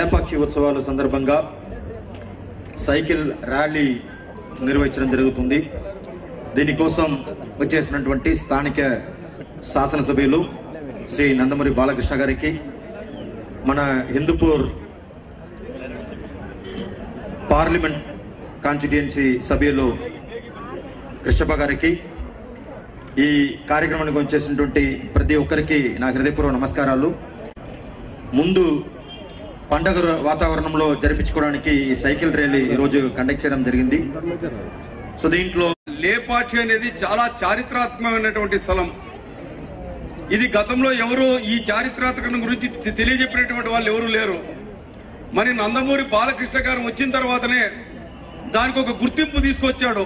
లేపాక్షి ఉత్సవాల సందర్భంగా cycle rally నిర్వహించడం జరుగుతుంది. దీనికోసం వచ్చేసినటువంటి స్థానిక శాసనసభ్యులు శ్రీ నందమూరి బాలకృష్ణ గారికి మన హిందూపూర్ పార్లమెంట్ కాన్స్టిట్యుయెన్సీ సభ్యులు కృష్ణప్ప గారికి ఈ కార్యక్రమానికి వచ్చేసినటువంటి ప్రతి ఒక్కరికి నా హృదయపూర్వ నమస్కారాలు. ముందు పండగ వాతావరణంలో జరిపించుకోవడానికి ఈ సైకిల్ ర్యాలీ ఈరోజు కండక్ట్ చేయడం జరిగింది. సో దీంట్లో లేపాక్షి అనేది చాలా చారిత్రాత్మకమైనటువంటి స్థలం. ఇది గతంలో ఎవరు ఈ చారిత్రాత్మకం గురించి తెలియజెప్పినటువంటి వాళ్ళు ఎవరు లేరు. మరి నందమూరి బాలకృష్ణ గారు వచ్చిన తర్వాతనే దానికి ఒక గుర్తింపు తీసుకొచ్చాడు.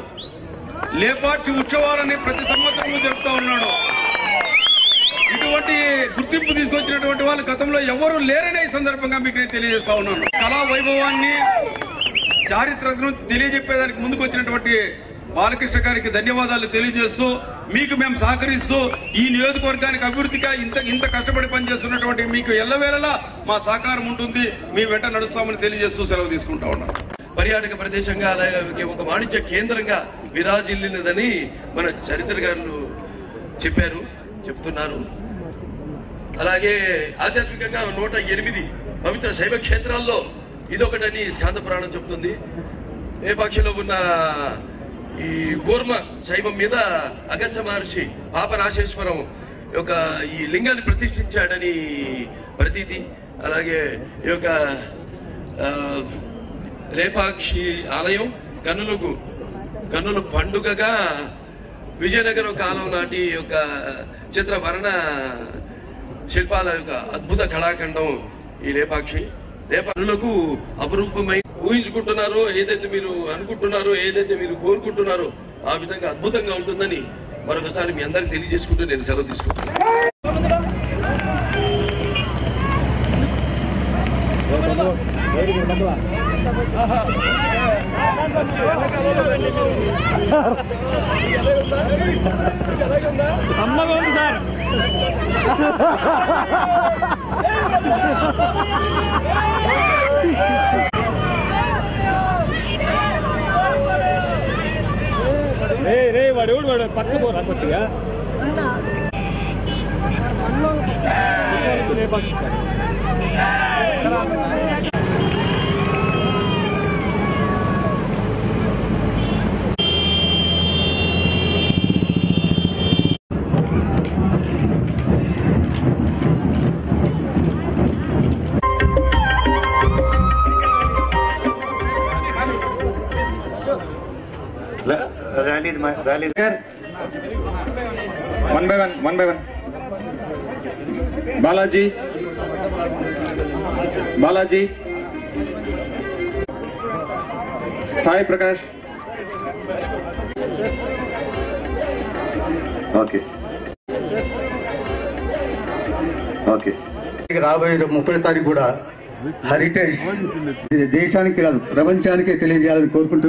లేపాక్షి ఉత్సవాలని ప్రతి సంవత్సరం జరుపుతా ఉన్నాడు. గుర్తింపు తీసుకొచ్చినటువంటి వాళ్ళు గతంలో ఎవరు లేరనే సందర్భంగా మీకు నేను తెలియజేస్తా ఉన్నాను. కళా వైభవాన్ని చారిత్రను తెలియజెప్పేదానికి ముందుకు వచ్చినటువంటి బాలకృష్ణ గారికి ధన్యవాదాలు తెలియజేస్తూ మీకు మేము సహకరిస్తూ ఈ నియోజకవర్గానికి అభివృద్ధిగా ఇంత ఇంత కష్టపడి పనిచేస్తున్నటువంటి మీకు ఎల్లవేళలా మా సహకారం ఉంటుంది. మీ వెంట నడుస్తామని తెలియజేస్తూ సెలవు తీసుకుంటా ఉన్నాం పర్యాటక ప్రదేశంగా అలాగే ఒక వాణిజ్య కేంద్రంగా విరాజిల్లినదని మన చరిత్ర గారు చెప్పారు చెప్తున్నారు. అలాగే ఆధ్యాత్మికంగా నూట ఎనిమిది పవిత్ర శైవ క్షేత్రాల్లో ఇదొకటని స్కాంద పురాణం చెబుతుంది. నేపాక్షిలో ఉన్న ఈ కూర్మ శైవం మీద అగస్త్య మహర్షి పాపనాశేశ్వరం యొక్క ఈ లింగాన్ని ప్రతిష్ఠించాడని ప్రతీతి. అలాగే ఈ యొక్క రేపాక్షి లేపాక్షి ఆలయం కన్నులకు కన్నుల పండుగగా విజయనగరం కాలం నాటి యొక్క చిత్రవర్ణ శిల్పాల యొక్క అద్భుత కళాఖండం ఈ లేపాక్షి. లేపాక్షులకు అపురూపమై ఊహించుకుంటున్నారో ఏదైతే మీరు అనుకుంటున్నారో ఏదైతే మీరు కోరుకుంటున్నారో ఆ విధంగా అద్భుతంగా ఉంటుందని మరొకసారి మీ అందరికి తెలియజేసుకుంటూ నేను సెలవు తీసుకుంటున్నాను. రే రే వాడు ఎవడు వాడు పక్క పోరా కొద్దిగా rally rally one by one one by one Balaji Balaji Sai Prakash okay okay రాబోయే ముప్పై తారీఖు కూడా హెరిటేజ్ దేశానికి కాదు ప్రపంచానికే తెలియజేయాలని కోరుకుంటూ